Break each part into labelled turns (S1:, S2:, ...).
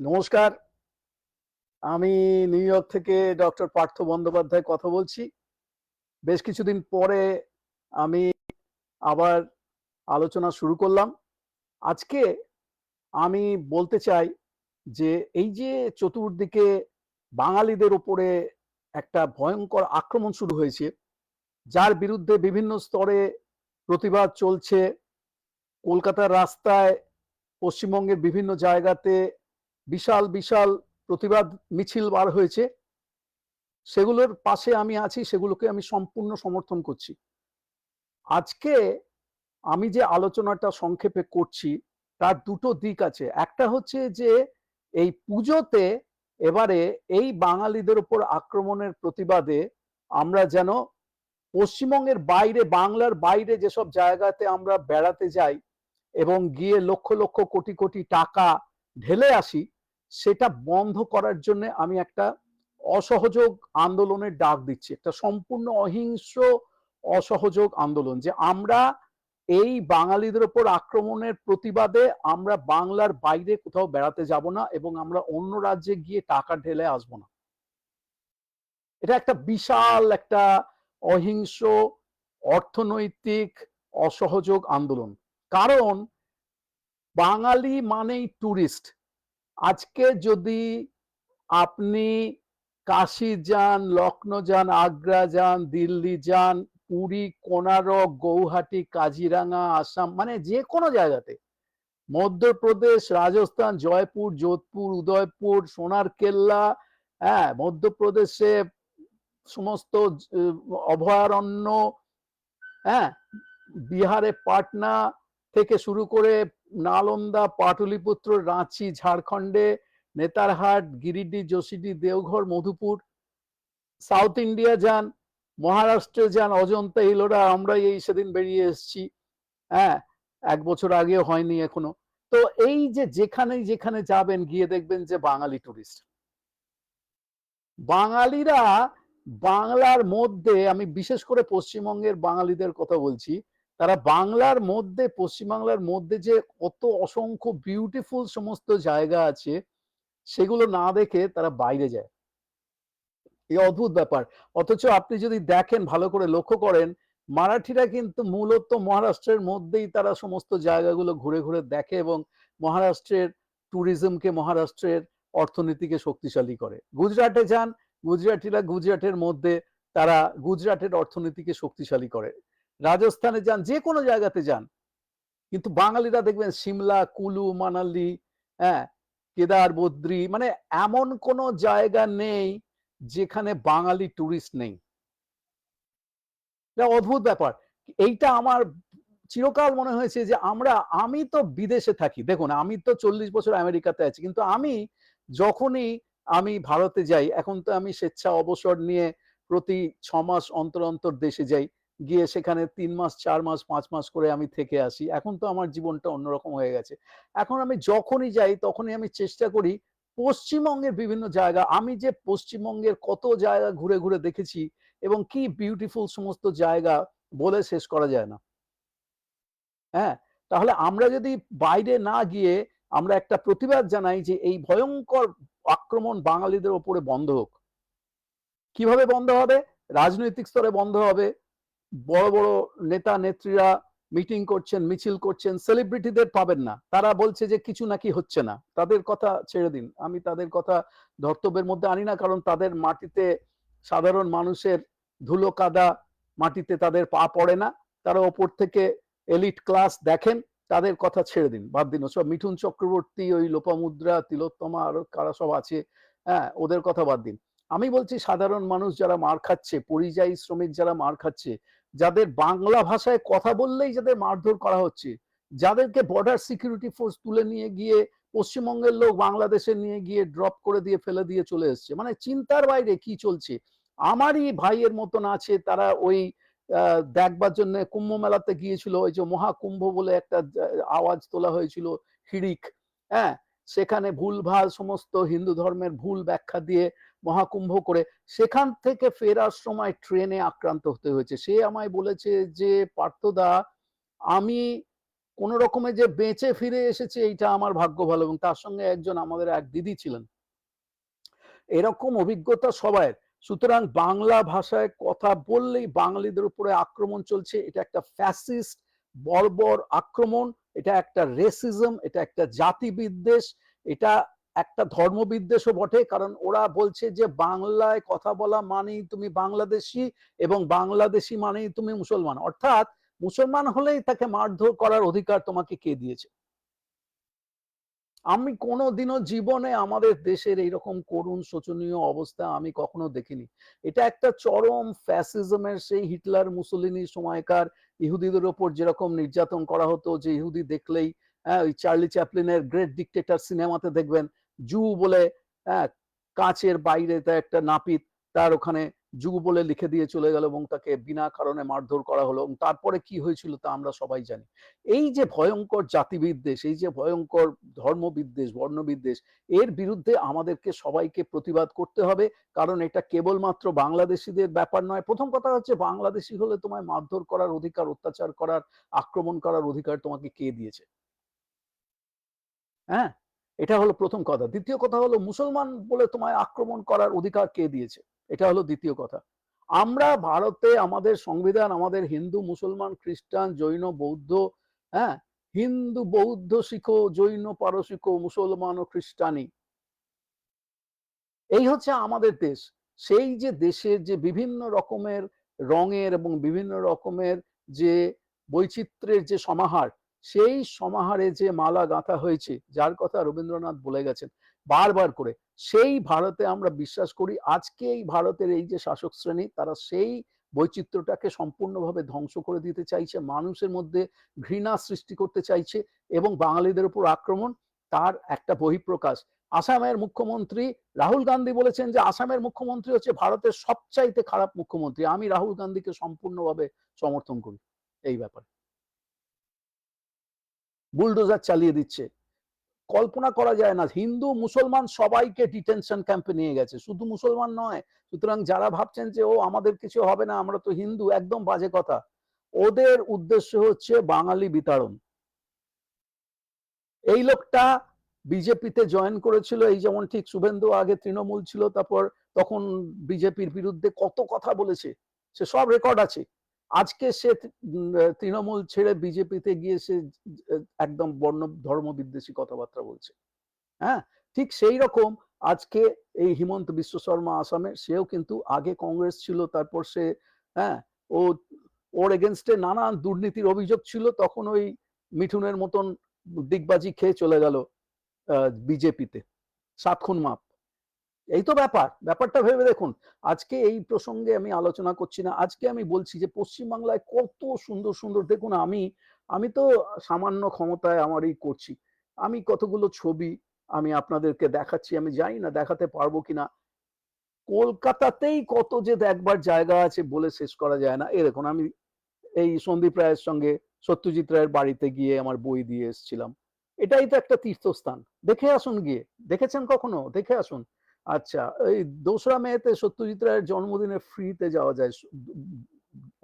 S1: নমস্কার। আমি New York থেকে ডক্টর পার্থ বন্দ্যোপাধ্যায় কথা বলছি। বেশ কিছুদিন পরে আমি আবার আলোচনা শুরু করলাম। আজকে আমি বলতে চাই যে এই যে চতুর্দিকে বাঙালিদের উপরে একটা ভয়ঙ্কর আক্রমণ শুরু হয়েছে, যার বিরুদ্ধে বিভিন্ন স্তরে প্রতিবাদ চলছে। কলকাতার রাস্তায় পশ্চিমবঙ্গের বিভিন্ন জায়গাতে বিশাল বিশাল প্রতিবাদ মিছিল বার হয়েছে। সেগুলোর পাশে আমি আছি, সেগুলোকে আমি সম্পূর্ণ সমর্থন করছি। আজকে আমি যে আলোচনাটা সংক্ষেপে করছি, তার দুটো দিক আছে। একটা হচ্ছে যে, এই পুজোতে এবারে এই বাঙালিদের উপর আক্রমণের প্রতিবাদে আমরা যেন পশ্চিমবঙ্গের বাইরে, বাংলার বাইরে যেসব জায়গাতে আমরা বেড়াতে যাই এবং গিয়ে লক্ষ লক্ষ, কোটি কোটি টাকা ঢেলে আসি সেটা বন্ধ করার জন্য আমি একটা অসহযোগ আন্দোলনের ডাক দিচ্ছি, একটা সম্পূর্ণ অহিংস অসহযোগ আন্দোলন যে আমরা এই বাঙালিদের উপর আক্রমণের প্রতিবাদে আমরা বাংলার বাইরে কোথাও বেড়াতে যাব না এবং আমরা অন্য রাজ্যে গিয়ে টাকা ঢেলে আসব না। এটা একটা বিশাল একটা অহিংস অর্থনৈতিক অসহযোগ আন্দোলন। কারণ বাঙালি মানেই টুরিস্ট আজকে যদি আপনি কাশি যান লখনৌ যান, আগ্রা যান, দিল্লি যান, পুরী, কোনারক, গৌহাটি কাজিরাঙ্গা আসাম মানে যে কোনো জায়গাতে, মধ্যপ্রদেশ, রাজস্থান, জয়পুর, যোধপুর, উদয়পুর সোনার কেল্লা হ্যাঁ মধ্যপ্রদেশে সমস্ত অভয়ারণ্য হ্যাঁ বিহারে পাটনা থেকে শুরু করে নালন্দা পাটলিপুত্র, রাঁচি, ঝাড়খণ্ডে, নেতারহাট, গিরিডি যোশীডি দেওঘর, মধুপুর, সাউথ ইন্ডিয়া যান, মহারাষ্ট্রে যান, অজন্তা ইলোরা আমরা এই সেদিন বেরিয়ে এসছি। হ্যাঁ এক বছর আগে হয়নি এখনও। তো এই যে যেখানে যেখানে যাবেন, গিয়ে দেখবেন যে বাঙালি টুরিস্ট বাঙালিরা বাংলার মধ্যে, আমি বিশেষ করে পশ্চিমবঙ্গের বাঙালিদের কথা বলছি তারা বাংলার মধ্যে, পশ্চিমবাংলার মধ্যে যে কত অসংখ্য বিউটিফুল সমস্ত জায়গা আছে, সেগুলো না দেখে তারা বাইরে যায়। এই অদ্ভুত ব্যাপার। অথচ আপনি যদি দেখেন, ভালো করে লক্ষ্য করেন, মারাঠিরা কিন্তু মূলত মহারাষ্ট্রের মধ্যেই তারা সমস্ত জায়গাগুলো ঘুরে ঘুরে দেখে এবং মহারাষ্ট্রের ট্যুরিজমকে মহারাষ্ট্রের অর্থনীতিকে শক্তিশালী করে। গুজরাটে যান, গুজরাটিরা গুজরাটের মধ্যে তারা গুজরাটের অর্থনীতিকে শক্তিশালী করে। রাজস্থানে যান, যে কোনো জায়গাতে যান। কিন্তু বাঙালিরা দেখবেন সিমলা, কুলু, মানালি হ্যাঁ কেদার, বদ্রি মানে এমন কোন জায়গা নেই যেখানে বাঙালি টুরিস্ট নেই। অদ্ভুত ব্যাপার। এইটা আমার চিরকাল মনে হয়েছে যে আমরা, আমি তো বিদেশে থাকি। দেখুন, আমি তো চল্লিশ বছর আমেরিকাতে আছি, কিন্তু আমি যখনই আমি ভারতে যাই, এখন তো আমি স্বেচ্ছা অবসর নিয়ে প্রতি ছ মাস অন্তর অন্তর দেশে যাই গিয়ে সেখানে তিন মাস, চার মাস, পাঁচ মাস করে আমি থেকে আসি। এখন তো আমার জীবনটা অন্যরকম হয়ে গেছে। এখন আমি যখনই যাই, তখনই আমি চেষ্টা করি পশ্চিমবঙ্গের বিভিন্ন জায়গা। আমি যে পশ্চিমবঙ্গের কত জায়গা ঘুরে ঘুরে দেখেছি এবং কি বিউটিফুল সমস্ত জায়গা বলে শেষ করা যায় না। হ্যাঁ? তাহলে আমরা যদি বাইরে না গিয়ে আমরা একটা প্রতিবাদ জানাই যে এই ভয়ঙ্কর আক্রমণ বাঙালিদের ওপরে বন্ধ হোক। কীভাবে বন্ধ হবে? রাজনৈতিক স্তরে বন্ধ হবে। বড় বড় নেতা নেত্রীরা মিটিং করছেন, মিছিল করছেন সেলিব্রিটিদের পাবেন না। তারা বলছে যে কিছু নাকি হচ্ছে না। তাদের কথা ছেড়ে দিন। আমি তাদের কথা ধর্তব্যের মধ্যে আনি না, কারণ তাদের মাটিতে সাধারণ মানুষের ধুলো কাদা মাটিতে তাদের পা পড়ে না। তারা ওপর থেকে এলিট ক্লাস দেখেন, তাদের কথা ছেড়ে দিন। বাদ দিন। সব মিঠুন চক্রবর্তী, ওই লোপামুদ্রা, তিলোত্তমা, আরও কারা সব আছে হ্যাঁ ওদের কথা বাদ দিন। আমি বলছি সাধারণ মানুষ যারা মার খাচ্ছে, পরিযায়ী শ্রমিক যারা মার খাচ্ছে যাদের বাংলা ভাষায় কথা বললেই যাদের মারধর করা হচ্ছে, যাদেরকে বর্ডার সিকিউরিটি ফোর্স তুলে নিয়ে গিয়ে পশ্চিমবঙ্গের লোক বাংলাদেশে নিয়ে গিয়ে ড্রপ করে দিয়ে ফেলে দিয়ে চলে এসছে। মানে চিন্তার বাইরে কি চলছে? আমারই ভাইয়ের মতন আছে, তারা ওই দেখবার জন্য কুম্ভ মেলাতে গিয়েছিল, ওই যে মহাকুম্ভ বলে একটা আওয়াজ তোলা হয়েছিল, হিড়িক। হ্যাঁ সেখানে ভুলভাল সমস্ত হিন্দু ধর্মের ভুল ব্যাখ্যা দিয়ে মহাকুম্ভ করে সেখান থেকে ফেরার সময় ট্রেনে আক্রান্ত হতে হয়েছে। সে আমায় বলেছে যে, পার্থদা, আমি কোন রকমে যে বেঁচে ফিরে এসেছে, এইটা আমার ভাগ্য ভালো। এবং তার সঙ্গে একজন আমাদের এক দিদি ছিলেন। এরকম অভিজ্ঞতা সবাই সুতরাং বাংলা ভাষায় কথা বললেই বাঙালিদের উপরে আক্রমণ চলছে। এটা একটা ফ্যাসিস্ট বর্বর আক্রমণ, এটা একটা রেসিজম, এটা একটা জাতি বিদ্বেষ এটা একটা ধর্মবিদ্বেষও বটে, কারণ ওরা বলছে যে বাংলায় কথা বলা মানেই তুমি বাংলাদেশি এবং বাংলাদেশি মানেই তুমি মুসলমান। অর্থাৎ মুসলমান হলেই তাকে মারধর করার অধিকার তোমাকে কে দিয়েছে? আমি কোনোদিনও জীবনে আমাদের দেশের এইরকম করুণ শোচনীয় অবস্থা আমি কখনো দেখিনি। এটা একটা চরম ফ্যাসিজমের সেই হিটলার মুসলিনি সময়কার ইহুদিদের ওপর যেরকম নির্যাতন করা হতো, যে ইহুদি দেখলেই হ্যাঁ ওই চার্লি চ্যাপলিনের গ্রেট ডিকটেটার সিনেমাতে দেখবেন জু বলে হ্যাঁ কাঁচের বাইরে একটা নাপিত তার ওখানে জু বলে লিখে দিয়ে চলে গেল এবং তাকে বিনা কারণে মারধর করা হলো তারপরে কি হয়েছিল তা আমরা সবাই জানি। এই যে ভয়ঙ্কর জাতিবিদ্বেষ, এই যে ভয়ঙ্কর ধর্মবিদ্বেষ, বর্ণবিদ্বেষ, এর বিরুদ্ধে আমাদেরকে সবাইকে প্রতিবাদ করতে হবে, কারণ এটা কেবলমাত্র বাংলাদেশিদের ব্যাপার নয়। প্রথম কথা হচ্ছে বাংলাদেশি হলে তোমায় মারধর করার অধিকার, অত্যাচার করার, আক্রমণ করার অধিকার তোমাকে কে দিয়েছে? হ্যাঁ? এটা হলো প্রথম কথা। দ্বিতীয় কথা হলো, মুসলমান বলে তোমায় আক্রমণ করার অধিকার কে দিয়েছে? এটা হলো দ্বিতীয় কথা। আমরা ভারতে আমাদের সংবিধান, আমাদের হিন্দু, মুসলমান, খ্রিস্টান, জৈন, বৌদ্ধ হ্যাঁ হিন্দু, বৌদ্ধ শিখ, জৈন পারসিকো মুসলমান ও খ্রিস্টানি। এই হচ্ছে আমাদের দেশ। সেই যে দেশের যে বিভিন্ন রকমের রঙের এবং বিভিন্ন রকমের যে বৈচিত্র্যের যে সমাহার সেই সমাহারে যে মালা গাঁথা হয়েছে, যার কথা রবীন্দ্রনাথ বলে গেছেন, বারবার করে, সেই ভারতে আমরা বিশ্বাস করি, আজকে এই ভারতের এই যে শাসক শ্রেণি, তারা সেই বৈচিত্র্যটাকে সম্পূর্ণভাবে ধ্বংস করে দিতে চাইছে, মানুষের মধ্যে ঘৃণা সৃষ্টি করতে চাইছে এবং বাঙালিদের উপর আক্রমণ, তার একটা বহিঃপ্রকাশ। আসামের মুখ্যমন্ত্রী রাহুল গান্ধী বলেছেন যে, আসামের মুখ্যমন্ত্রী হচ্ছে ভারতের সবচাইতে খারাপ মুখ্যমন্ত্রী। আমি রাহুল গান্ধীকে সম্পূর্ণভাবে সমর্থন করি। এই ব্যাপারে। বুলডোজার চালিয়ে দিচ্ছে। কল্পনা করা যায় না, হিন্দু, মুসলমান সবাইকে ডিটেনশন ক্যাম্পে নিয়ে গেছে। শুধু মুসলমান নয়, সুতরাং যারা ভাবছেন যে, ও, আমাদের কিছু হবে না, আমরা তো হিন্দু একদম বাজে কথা। ওদের উদ্দেশ্য হচ্ছে বাঙালি বিতাড়ন এই লোকটা বিজেপিতে জয়েন করেছিল, এই যেমন ঠিক শুভেন্দু আগে তৃণমূল ছিল, তারপর তখন বিজেপির বিরুদ্ধে কত কথা বলেছে, সে সব রেকর্ড আছে। আজকে সে তৃণমূল ছেড়ে বিজেপিতে গিয়ে সে একদম বর্ণ, ধর্ম বিদ্বেষী কথাবার্তা বলছে। হ্যাঁ? ঠিক সেই রকম আজকে এই হিমন্ত বিশ্ব শর্মা আসামে, সেও কিন্তু আগে কংগ্রেস ছিল, তারপর সে হ্যাঁ ও, ওর এগেনস্টে নানান দুর্নীতির অভিযোগ ছিল, তখন ওই মিঠুনের মতন দিগবাজি খেয়ে চলে গেল বিজেপিতে। সাতক্ষণ মাপ। এই তো ব্যাপার, ব্যাপারটা ভেবে দেখুন। আজকে এই প্রসঙ্গে আমি আলোচনা করছি না। আজকে আমি বলছি যে, পশ্চিমবাংলায় কত সুন্দর সুন্দর, দেখুন আমি আমি তো সামান্য ক্ষমতায় আমারই করছি। আমি কতগুলো ছবি আমি আপনাদেরকে দেখাচ্ছি, আমি জানি না দেখাতে পারব কিনা। কলকাতাতেই কত যে দেখবার জায়গা আছে বলে শেষ করা যায় না। এ দেখুন, আমি এই সন্দীপ রায়ের সঙ্গে সত্যজিৎ রায়ের বাড়িতে গিয়ে আমার বই দিয়ে এসেছিলাম। এটাই তো একটা তীর্থস্থান। দেখে আসুন গিয়ে। দেখেছেন কখনো? দেখে আসুন। আচ্ছা এই দোসরা মেয়েতে সত্যজিৎ রায়ের জন্মদিনে ফ্রিতে যাওয়া যায়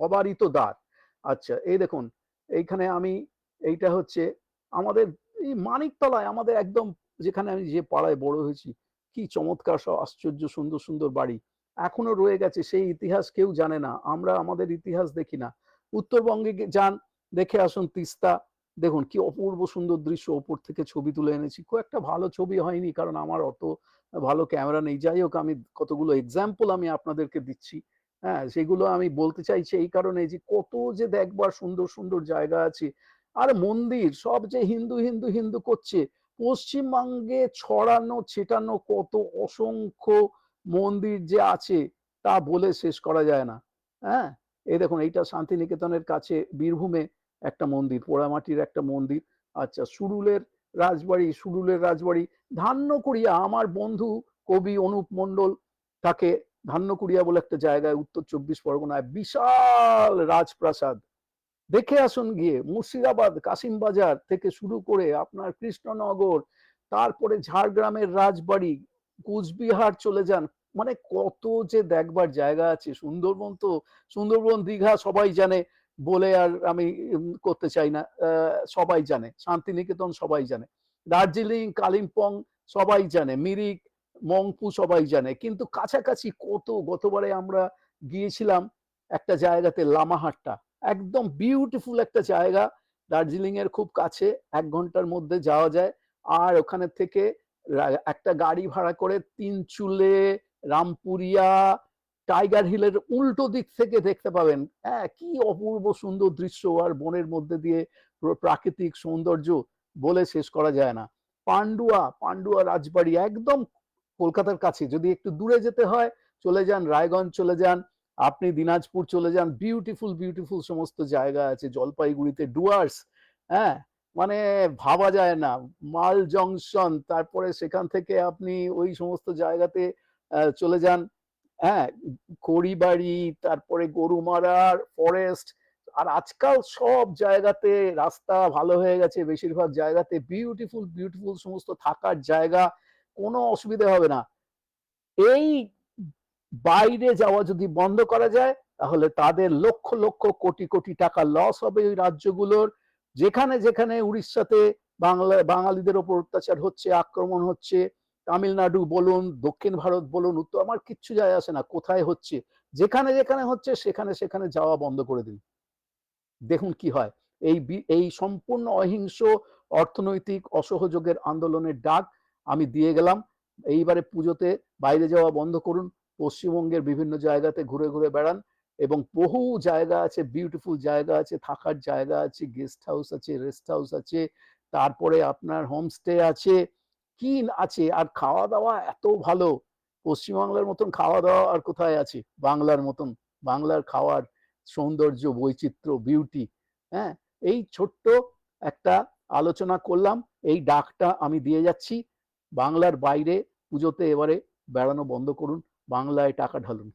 S1: অবারিত দ্বার। আচ্ছা এই দেখুন, এইখানে আমি, এইটা হচ্ছে আমাদের এই মানিকতলায় আমাদের একদম যেখানে আমি যে পাড়ায় বড় হয়েছি, কি চমৎকার সব আশ্চর্য সুন্দর সুন্দর বাড়ি। এখনও রয়ে গেছে, সেই ইতিহাস কেউ জানে না, আমরা আমাদের ইতিহাস দেখি না। উত্তরবঙ্গে যান, দেখে আসুন তিস্তা দেখুন, কি অপূর্ব সুন্দর দৃশ্য, ওপর থেকে ছবি তুলে এনেছি। খুব একটা ভালো ছবি হয়নি, কারণ আমার অত ভালো ক্যামেরা নেই। যাই হোক, আমি কতগুলো এক্সাম্পল আমি আপনাদেরকে দিচ্ছি। হ্যাঁ সেগুলো আমি বলতে চাইছি এই কারণে যে কত যে দেখবার সুন্দর সুন্দর জায়গা আছে। আর মন্দির, সব যে হিন্দু হিন্দু হিন্দু করছে, পশ্চিমবঙ্গে ছড়ানো, ছেটানো কত অসংখ্য মন্দির যে আছে, তা বলে শেষ করা যায় না। হ্যাঁ এই দেখুন, এইটা শান্তিনিকেতনের কাছে বীরভূমে একটা মন্দির, পোড়ামাটির একটা মন্দির। আচ্ছা সুরুলের রাজবাড়ি সুরুলের রাজবাড়ি, ধান্যকুড়িয়া, আমার বন্ধু কবি অনুপ মন্ডল তাকে ধান্যকুড়িয়া বলে একটা জায়গায়, উত্তর চব্বিশ পরগনায় বিশাল রাজপ্রাসাদ। দেখে আসুন গিয়ে, মুর্শিদাবাদ কাসিমবাজার থেকে শুরু করে আপনার কৃষ্ণনগর, তারপরে ঝাড়গ্রামের রাজবাড়ি, কুচবিহার চলে যান। মানে কত যে দেখবার জায়গা আছে। সুন্দরবন তো, সুন্দরবন, দীঘা সবাই জানে। বলে আর আমি করতে চাই না। সবাই জানে। শান্তিনিকেতন সবাই জানে। দার্জিলিং, কালিম্পং সবাই জানে। মিরিক, মংপু সবাই জানে। কিন্তু কাছাকাছি কত গতবারে আমরা গিয়েছিলাম একটা জায়গাতে লামাহাট্টা। একদম বিউটিফুল একটা জায়গা। দার্জিলিং এর খুব কাছে এক ঘণ্টার মধ্যে যাওয়া যায়। আর ওখানে থেকে একটা গাড়ি ভাড়া করে তিনচুলে, রামপুরিয়া, টাইগার হিলের উল্টো দিক থেকে দেখতে পাবেন। হ্যাঁ? কি অপূর্ব সুন্দর দৃশ্য আর বনের মধ্যে দিয়ে পুরো প্রাকৃতিক সৌন্দর্য বলে শেষ করা যায় না। পান্ডুয়া, পান্ডুয়া রাজবাড়ি একদম কলকাতার কাছে। যদি একটু দূরে যেতে হয় চলে যান রায়গঞ্জ চলে যান। আপনি দিনাজপুর চলে যান। বিউটিফুল, বিউটিফুল সমস্ত জায়গা আছে। জলপাইগুড়িতে ডুয়ার্স, হ্যাঁ? মানে ভাবা যায় না। মাল জংশন তারপরে সেখান থেকে আপনি ওই সমস্ত জায়গাতে চলে যান। হ্যাঁ? খড়িবাড়ি, তারপরে গরুমারার, ফরেস্ট আর আজকাল সব জায়গাতে রাস্তা ভালো হয়ে গেছে। বেশিরভাগ জায়গাতে বিউটিফুল, বিউটিফুল সমস্ত থাকার জায়গা। কোনো অসুবিধা হবে না। এই বাইরে যাওয়া যদি বন্ধ করা যায় তাহলে তাদের লক্ষ, লক্ষ কোটি, কোটি টাকা লস হবে ওই রাজ্যগুলোর। যেখানে, যেখানে উড়িষ্যাতে বাংলা বাঙালিদের উপর অত্যাচার হচ্ছে, আক্রমণ হচ্ছে, তামিলনাড়ু বলুন, দক্ষিণ ভারত বলুন, উত্তর আমার কিচ্ছু যায় আসে না কোথায় হচ্ছে। যেখানে, যেখানে হচ্ছে সেখানে, সেখানে যাওয়া বন্ধ করে দিন। দেখুন কি হয়। এই এই সম্পূর্ণ অহিংস অর্থনৈতিক অসহযোগের আন্দোলনের ডাক আমি দিয়ে গেলাম। এইবারে পুজোতে বাইরে যাওয়া বন্ধ করুন। পশ্চিমবঙ্গের বিভিন্ন জায়গাতে ঘুরে, ঘুরে বেড়ান এবং বহু জায়গা আছে, বিউটিফুল জায়গা আছে, থাকার জায়গা আছে, গেস্ট হাউস আছে, রেস্ট হাউস আছে, তারপরে আপনার হোমস্টে আছে। কি আছে আর খাওয়া-দাওয়া এত ভালো। পশ্চিমবাংলার মতন খাওয়া-দাওয়া আর কোথায় আছে? বাংলার মতন। বাংলার খাওয়ার সৌন্দর্য, বৈচিত্র্য, বিউটি, হ্যাঁ? এই ছোট্ট একটা আলোচনা করলাম। এই ডাকটা আমি দিয়ে যাচ্ছি। বাংলার বাইরে পুজোতে এবারে বেড়ানো বন্ধ করুন। বাংলায় টাকা ঢালুন।